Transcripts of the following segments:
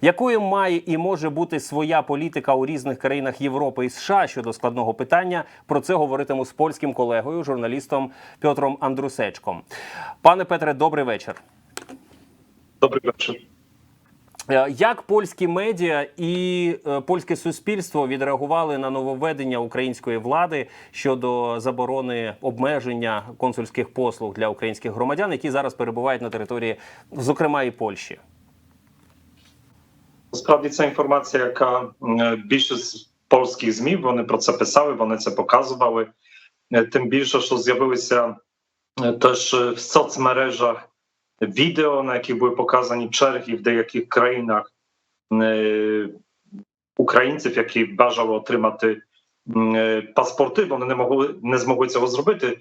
Якою має і може бути своя політика у різних країнах Європи і США щодо складного питання? Про це говоритиму з польським колегою, журналістом Петром Андрусечком. Пане Петре, добрий вечір. Добрий вечір. Е, Як польські медіа і е, польське суспільство відреагували на нововведення української влади щодо заборони обмеження консульських послуг для українських громадян, які зараз перебувають на території, зокрема і Польщі? Насправді це інформація, яка більшість польських змі вони про це писали, вони це показували. Е, Тим більше, що з'явилися е, теж е, в соцмережах відео, на яких були показані черги в деяких країнах українців, які бажали отримати паспорти, вони не могли не змогли цього зробити.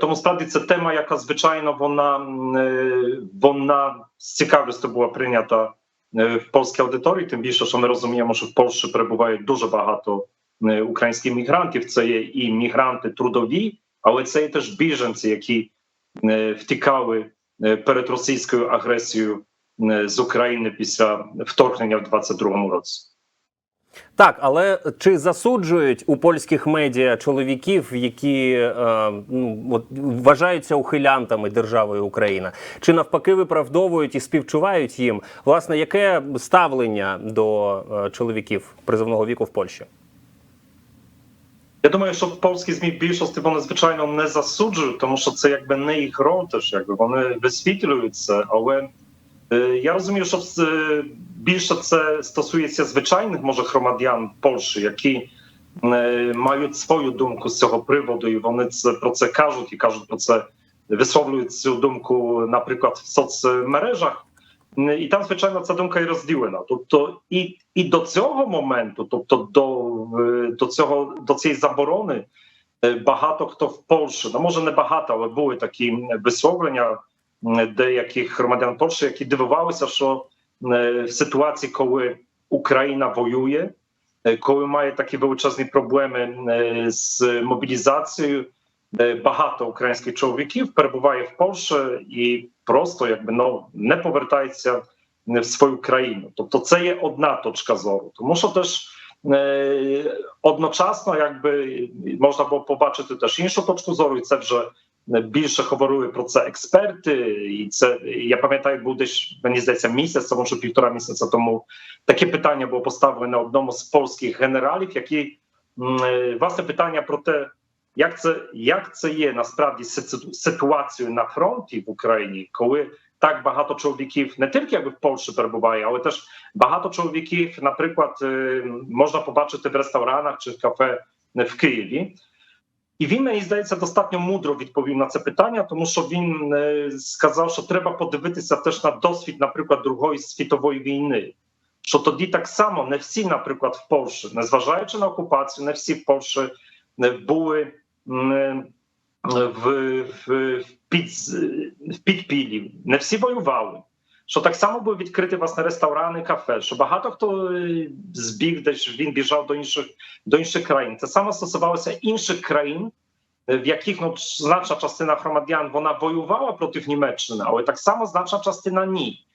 Тому справді це тема, яка звичайно вона, вона з цікавістю була прийнята в польській аудиторії. Тим більше, що ми розуміємо, що в Польщі перебуває дуже багато українських мігрантів. Це є і мігранти трудові, але це є теж біженці, які втікали перед російською агресією з України після вторгнення в 22-му році. Так, але чи засуджують у польських медіа чоловіків, які е, ну, от, вважаються ухилянтами держави Україна, чи навпаки виправдовують і співчувають їм? Власне, яке ставлення до е, чоловіків призовного віку в Польщі? Я думаю, що польські змі більшості вони звичайно не засуджують, тому що це якби не їх роль, теж якби вони висвітлюють це. Але я розумію, що е, більше це стосується звичайних може громадян Польщі, які е, мають свою думку з цього приводу, і вони це про це кажуть і кажуть про це, висловлюють цю думку, наприклад, в соцмережах. І там, звичайно, ця думка і розділена. Тобто, і, і до цього моменту, тобто до, е, до цього до цієї заборони, е, багато хто в Польщі, ну може не багато, але були такі висловлення деяких громадян Польщі, які дивувалися, що е, в ситуації, коли Україна воює, е, коли має такі величезні проблеми е, з мобілізацією, багато українських чоловіків перебуває в Польщі і просто якби ну не повертається в свою країну. Тобто, це є одна точка зору, тому що теж е, одночасно, якби можна було побачити теж іншу точку зору, і це вже більше говорили про це експерти. І це я пам'ятаю, був десь мені здається місяць, а може півтора місяця тому таке питання було поставлене одному з польських генералів, які е, власне питання про те. Як це як це є насправді ситу- ситуацією на фронті в Україні, коли так багато чоловіків не тільки якби в Польщі перебуває, але теж багато чоловіків, наприклад, е, можна побачити в ресторанах чи в кафе в Києві. І він мені здається достатньо мудро відповів на це питання, тому що він е, сказав, що треба подивитися теж на досвід, наприклад, Другої світової війни. Що тоді так само не всі, наприклад, в Польщі, незважаючи на окупацію, не всі в Польщі е, були в, в, в, під, в підпіллі, не всі воювали. Що так само були відкриті власне ресторани, кафе, що багато хто е, збіг, десь він біжав до інших до інших країн. Це саме стосувалося інших країн, е, в яких ну, значна частина громадян вона воювала проти Німеччини, але так само значна частина ні.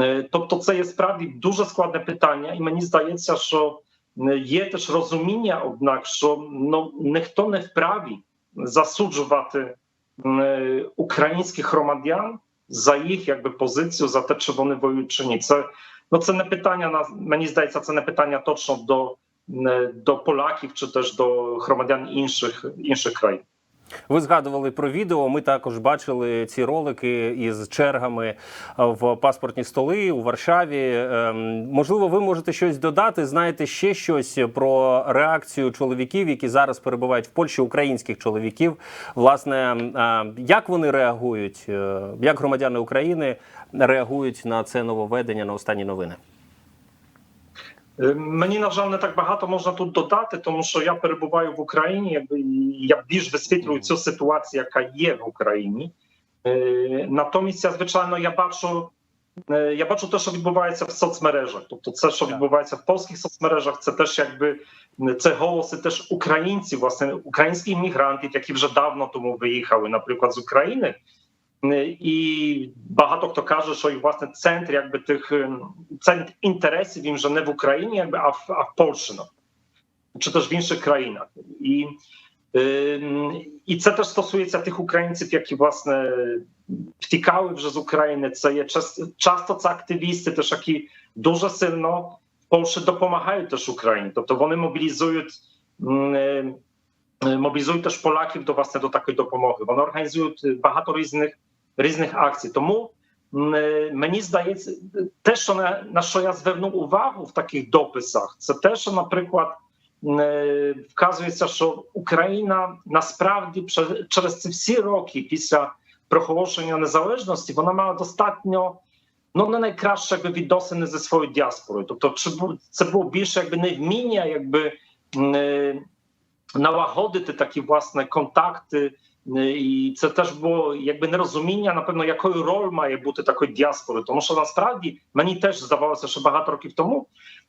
Е, Тобто, це є справді дуже складне питання, і мені здається, що е, є теж розуміння, однак, що ну ніхто не вправі засуджувати е, українських громадян за їх якби позицію, за те, чи вони воюють чи ні. Це ну це не питання на мені здається, це не питання точно до, е, до поляків чи теж до громадян інших інших країн. Ви згадували про відео. Ми також бачили ці ролики із чергами е, в паспортні столи у Варшаві. Ем, Можливо, ви можете щось додати. Знаєте ще щось про реакцію чоловіків, які зараз перебувають в Польщі, українських чоловіків. Власне, е, як вони реагують, е, як громадяни України реагують на це нововведення на останні новини? Е, Мені на жаль не так багато можна тут додати, тому що я перебуваю в Україні, якби я більш висвітлюю цю ситуацію, яка є в Україні. Е, Натомість, я звичайно, я бачу. е, Я бачу те, що відбувається в соцмережах. Тобто, це, що відбувається в польських соцмережах, це теж якби це голоси теж українців, власне, українських мігрантів, які вже давно тому виїхали, наприклад, з України. І багато хто каже, що і власне центр якби тих ем, центр інтересів він вже не в Україні, якби а в, а в Польщі, ну. чи теж в інших країнах. І, ем, і це теж стосується тих українців, які власне втікали вже з України. Це є часто, часто це активісти, теж які дуже сильно в Польщі допомагають теж Україні. Тобто вони мобілізують. м, е, мобілізують теж Поляків до власне до такої допомоги. Вони організують багато різних різних акцій. Тому е, мені здається, те, що на, на що я звернув увагу в таких дописах, це те, що, наприклад, е, вказується, що Україна насправді через ці всі роки після проголошення незалежності вона мала достатньо. Ну, не найкраще якби відносини зі своєю діаспорою. Тобто, це було більше якби невміння, якби м, е, налагодити такі власне контакти, е, і це теж було якби нерозуміння, напевно, якою роль має бути такої діаспори. Тому що насправді мені теж здавалося, що багато років тому,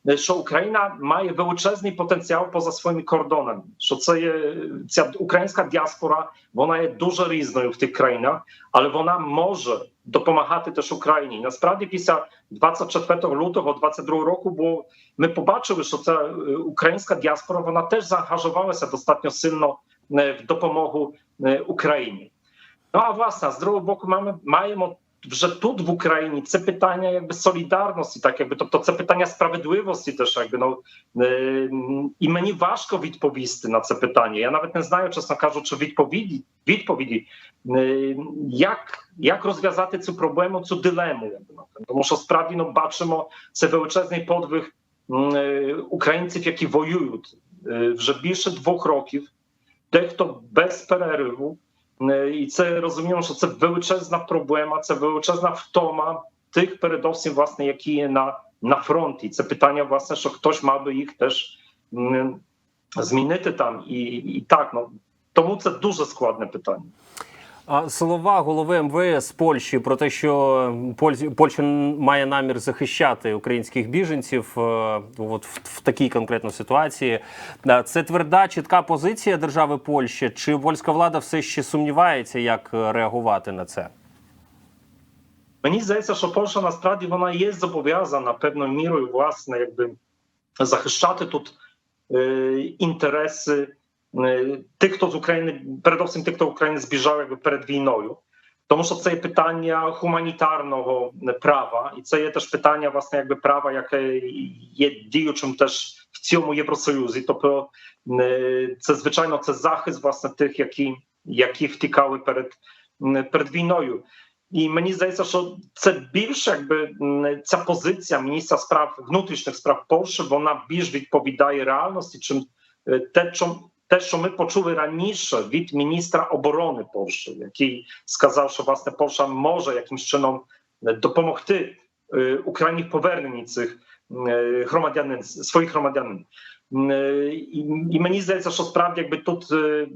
е, що Україна має величезний потенціал поза своїми кордонами. Що це є ця українська діаспора, вона є дуже різною в тих країнах, але вона може допомагати теж Україні. Насправді, після 24 лютого 22 року, бо ми побачили, що ця е, українська діаспора вона теж заангажувалася достатньо сильно е, в допомогу е, Україні. Ну а власне, з другого боку, маємо, маємо вже тут в Україні це питання якби солідарності, так якби тобто це питання справедливості, теж якби ну е, і мені важко відповісти на це питання. Я навіть не знаю, чесно кажучи, відповіді відповіді, е, як, як розв'язати цю проблему, цю дилему. Якби, ну, тому що справді ну, бачимо це величезний подвиг м, е, українців, які воюють е, вже більше двох років, дехто без перериву. Е, І це розуміємо, що це величезна проблема, це величезна втома тих передовсім, власне, які є на, на фронті. Це питання, власне, що хтось мав би їх теж м, змінити там. І, і так, ну тому це дуже складне питання. Слова голови МВС Польщі про те, що Польща має намір захищати українських біженців, е, от в, такій конкретно ситуації, Е, це тверда, чітка позиція держави Польщі, чи польська влада все ще сумнівається, як реагувати на це? Мені здається, що Польща насправді вона є зобов'язана певною мірою, власне, якби захищати тут е, інтереси е, тих, хто з України, передовсім тих, хто в Україні збіжав якби перед війною. Тому що це є питання гуманітарного права, і це є теж питання, власне, якби права, яке є діючим теж в цьому Євросоюзі. Тобто, е, це звичайно це захист власне тих, які, які втікали перед, перед війною. І мені здається, що це більше якби ця позиція міністра справ внутрішніх справ Польщі, вона більш відповідає реальності, чим е, те, що те, що ми почули раніше від міністра оборони Польщі, який сказав, що власне Польща може якимось чином е, допомогти е, Україні в поверненні цих е, громадянин своїх громадянин. М, е, І, і мені здається, що справді якби тут е,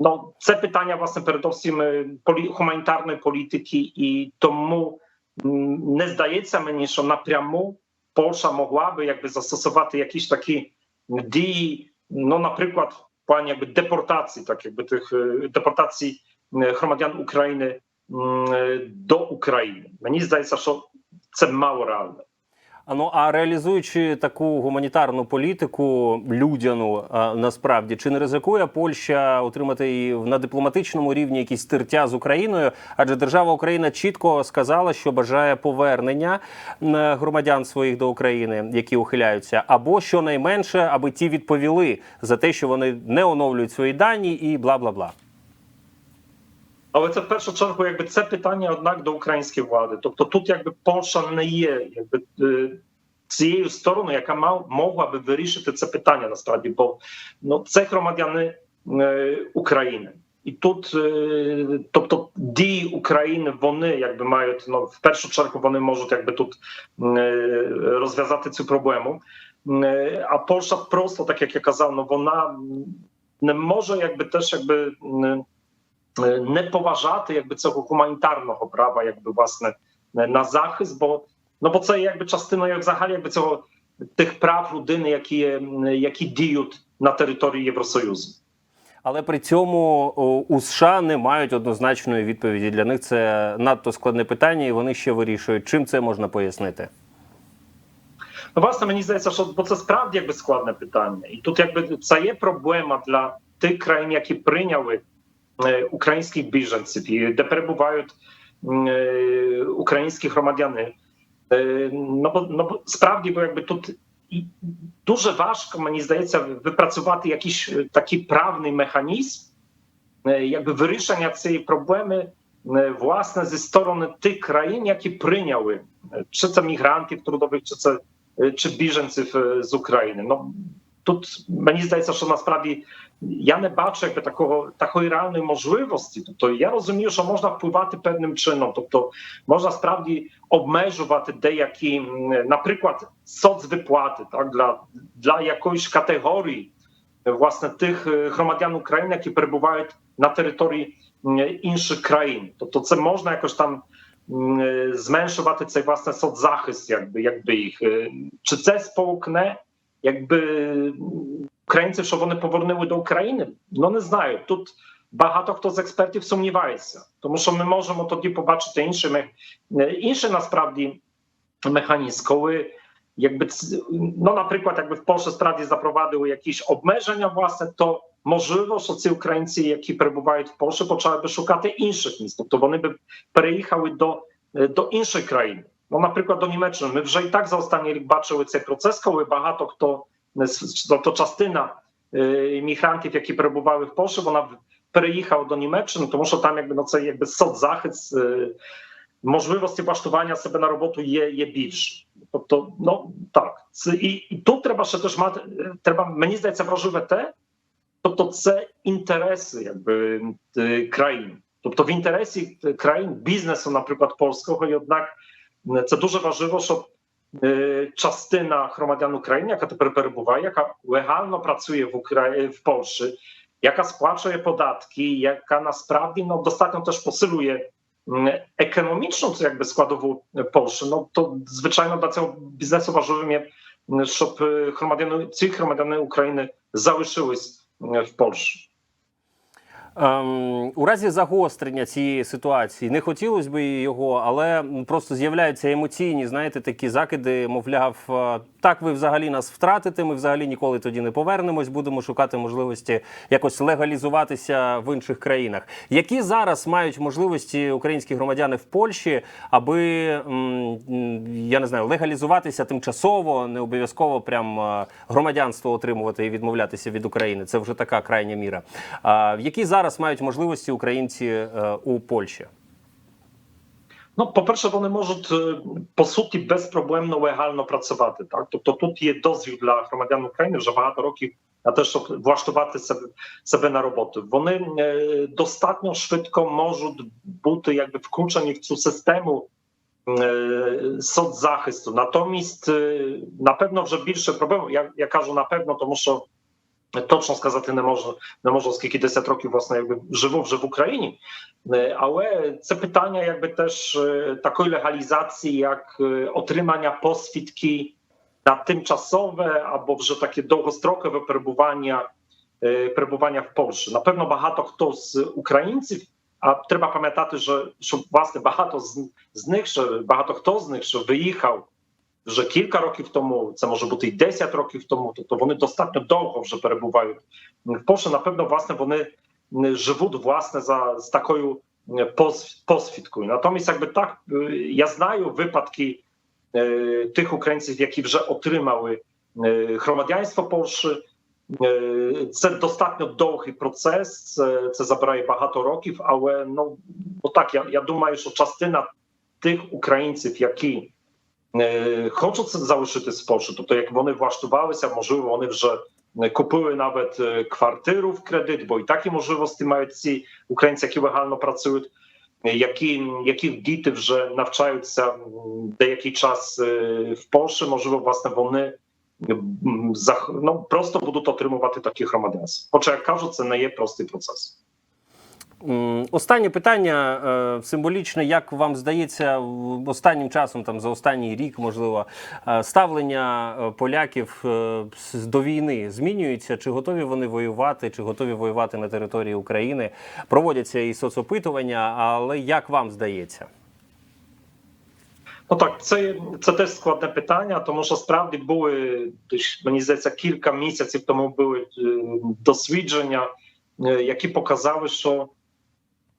ну це питання власне передовсім е, полі, гуманітарної політики, і тому м, не здається мені, що напряму Польща могла би якби застосувати якісь такі дії, ну наприклад, в плані якби депортації, так якби тих е, депортацій е, громадян України м, е, до України. Мені здається, що це мало реально. Ну а реалізуючи таку гуманітарну політику людяну, насправді чи не ризикує Польща отримати і на дипломатичному рівні якісь тертя з Україною? Адже держава Україна чітко сказала, що бажає повернення громадян своїх до України, які ухиляються, або щонайменше, аби ті відповіли за те, що вони не оновлюють свої дані, і бла бла бла. Але це в першу чергу, якби це питання, однак, до української влади. Тобто, тут якби Польща не є якби е, цією стороною, яка мав могла би вирішити це питання насправді, бо ну це громадяни е, України. І тут, е, тобто, дії України, вони якби мають ну в першу чергу, вони можуть якби тут е, розв'язати цю проблему. Е, А Польща просто, так як я казав, ну вона не може якби теж якби. е, е, не поважати якби цього гуманітарного права, якби власне е, на захист, бо ну бо це якби частиною взагалі якби цього тих прав людини, які, які діють на території Євросоюзу. Але при цьому у США не мають однозначної відповіді. Для них це надто складне питання, і вони ще вирішують, чим це можна пояснити. Ну, власне, мені здається, що бо це справді якби складне питання, і тут якби це є проблема для тих країн, які прийняли е, українських біженців, і де перебувають м, е, українські громадяни. Е, ну, бо, ну, бо справді, бо якби тут і дуже важко, мені здається, випрацювати якийсь е, такий правний механізм, е, якби вирішення цієї проблеми е, власне зі сторони тих країн, які прийняли е, чи це мігрантів трудових, чи це е, чи біженців е, з України. Ну тут мені здається, що насправді я не бачу якби такого такої реальної можливості. Тобто я розумію, що можна впливати певним чином, тобто можна справді обмежувати деякі, наприклад, соцвиплати так для, для якоїсь категорії власне тих е, громадян України, які перебувають на території інших країн. Тобто, це можна якось там е, зменшувати цей власне соцзахист, якби якби їх Е, чи це сполукне, якби м, українців, що вони повернули до України? Ну не знаю. Тут багато хто з експертів сумнівається, тому що ми можемо тоді побачити інший мех- е, інший насправді механізм, коли. Якби ц- ну, наприклад, якби в Польщі справді запровадили якісь обмеження, власне, то можливо, що ці українці, які перебувають в Польщі, почали би шукати інших міст, тобто вони би переїхали до, е, до інших країн. Ну, наприклад, до Німеччини. Ми вже і так за останній рік бачили цей процес, коли багато хто е, с- то, то частина е, мігрантів, які перебували в Польщі, вона переїхала до Німеччини, тому що там якби ну, це якби соцзахист. Е, можливості влаштування себе на роботу є, є більше. Тобто, ну так, це і, і тут треба ще теж мати. е, Треба мені здається важливе те, тобто, це інтереси якби країн. Тобто, в інтересі країн бізнесу, наприклад, польського, і однак це дуже важливо, щоб частина громадян України, яка тепер перебуває, яка легально працює в Україні в Польщі, яка сплачує податки, яка насправді ну, достатньо теж посилює м, економічну це якби складову Польщі, ну то звичайно для цього бізнесу важливим є, м, щоб е, громадяни ці громадяни України залишились м, в Польщі. Ем, у разі загострення цієї ситуації не хотілося б його, але просто з'являються емоційні, знаєте, такі закиди, мовляв, е, так ви взагалі нас втратите. Ми взагалі ніколи тоді не повернемось. Будемо шукати можливості якось легалізуватися в інших країнах. Які зараз мають можливості українські громадяни в Польщі, аби я не знаю, легалізуватися тимчасово, не обов'язково прям е, громадянство отримувати і відмовлятися від України. Це вже така крайня міра. А які зараз мають можливості українці е, у Польщі? Ну, по-перше, вони можуть е, по суті безпроблемно легально працювати. Так, тобто тут є дозвіл для громадян України вже багато років на те, щоб влаштувати себе себе на роботу. Вони е, достатньо швидко можуть бути якби включені в цю систему соцзахисту. Натомість, напевно, вже більше проблем. Я, я кажу напевно, тому що. Точно сказати не можу, не можу, скільки 10 років власне якби живу вже в Україні, Е, але це питання, якби теж е, такої легалізації, як е, отримання посвідки на тимчасове або вже таке довгострокове перебування, е, перебування в Польщі. Напевно, багато хто з українців, а треба пам'ятати, що, що власне багато з, з них, що багато хто з них, що виїхав вже кілька років тому, це може бути і 10 років тому, тобто вони достатньо довго вже перебувають в Польщі. Напевно, власне, вони м, живуть власне за з такою м, пос- посвідкою. Натомість, якби так, е, я знаю випадки е, тих українців, які вже отримали е, громадянство Польщі. Е, Це достатньо довгий процес, це, це забирає багато років, але ну, ну так, я, я думаю, що частина тих українців, які е, хочуть залишитись в Польщі, тобто як вони влаштувалися, можливо, вони вже е, купили навіть е, квартиру в кредит, бо і такі можливості мають ці українці, які легально працюють, е, які, яких діти вже навчаються м, деякий час е, в Польщі, можливо, власне, вони м, зах- ну, просто будуть отримувати такі громадянства. Хоча, як кажу, це не є простий процес. Останнє питання е, символічне, як вам здається, останнім часом, там за останній рік, можливо, е, ставлення е, поляків до війни змінюється? Чи готові вони воювати, чи готові воювати на території України? Проводяться і соцопитування, але як вам здається? Ну так, це, це теж складне питання, тому що справді були мені здається, кілька місяців тому були дослідження, які показали, що,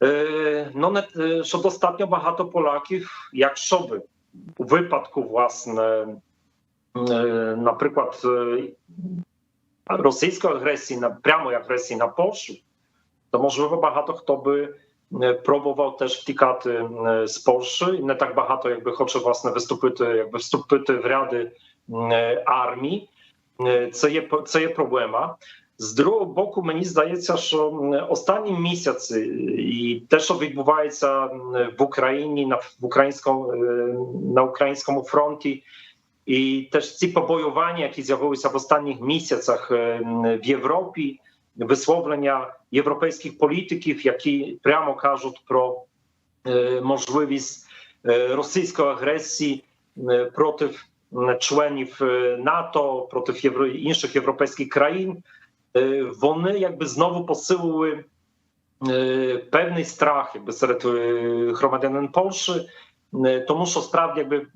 е, ну, не, е, що достатньо багато поляків, якщо би у випадку, власне, е, наприклад, е, російської агресії на прямої агресії на Польщу, то можливо багато хто би е, пробував теж втікати е, з Польщі. І Не так багато, якби хоче власне виступити, якби вступити в ряди е, армії. Е, Це є це є проблема. З другого боку, мені здається, що останні місяці і те, що відбувається в Україні на в українському е, на українському фронті, і теж ці побоювання, які з'явилися в останніх місяцях е, в Європі, висловлення європейських політиків, які прямо кажуть про е, можливість російської агресії проти членів НАТО, проти інших європейських країн, вони якби знову посилили е, певний страх якби серед е, громадянин Польщі, е, тому що справді якби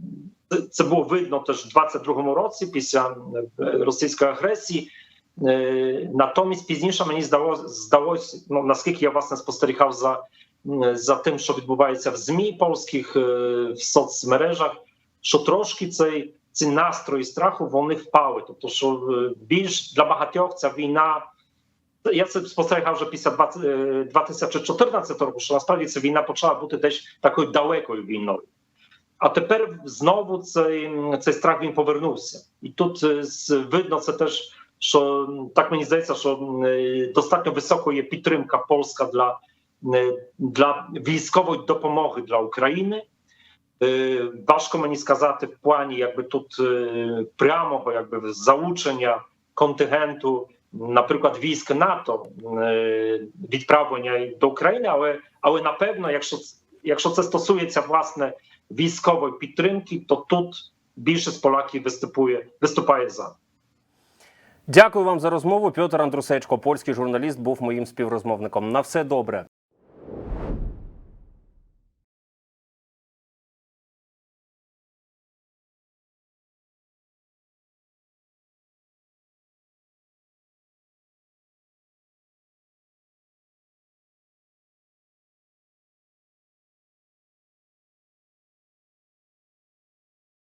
це- було видно теж в 22-му році після е, російської агресії. Е, Натомість пізніше мені здалося, здалося ну наскільки я власне спостерігав за, за тим, що відбувається в ЗМІ польських е, в соцмережах, що трошки цей ці настрої страху вони впали. Тобто, що е, більш для багатьох ця війна. Я це спостерігав вже після 20, е, 2014 року, що насправді ця війна почала бути десь такою далекою війною. А тепер знову цей, цей страх він повернувся. І тут е, з- видно це теж, що м, так мені здається, що е, достатньо високо є підтримка польська для, е, для військової допомоги для України. Е, Важко мені сказати в плані, якби тут е, прямого якби залучення контингенту, наприклад, військ НАТО е, відправлення до України, але, але напевно, якщо, якщо це стосується власне військової підтримки, то тут більшість поляків виступує виступає за. Дякую вам за розмову. Петр Андрусечко, польський журналіст, був моїм співрозмовником. На все добре.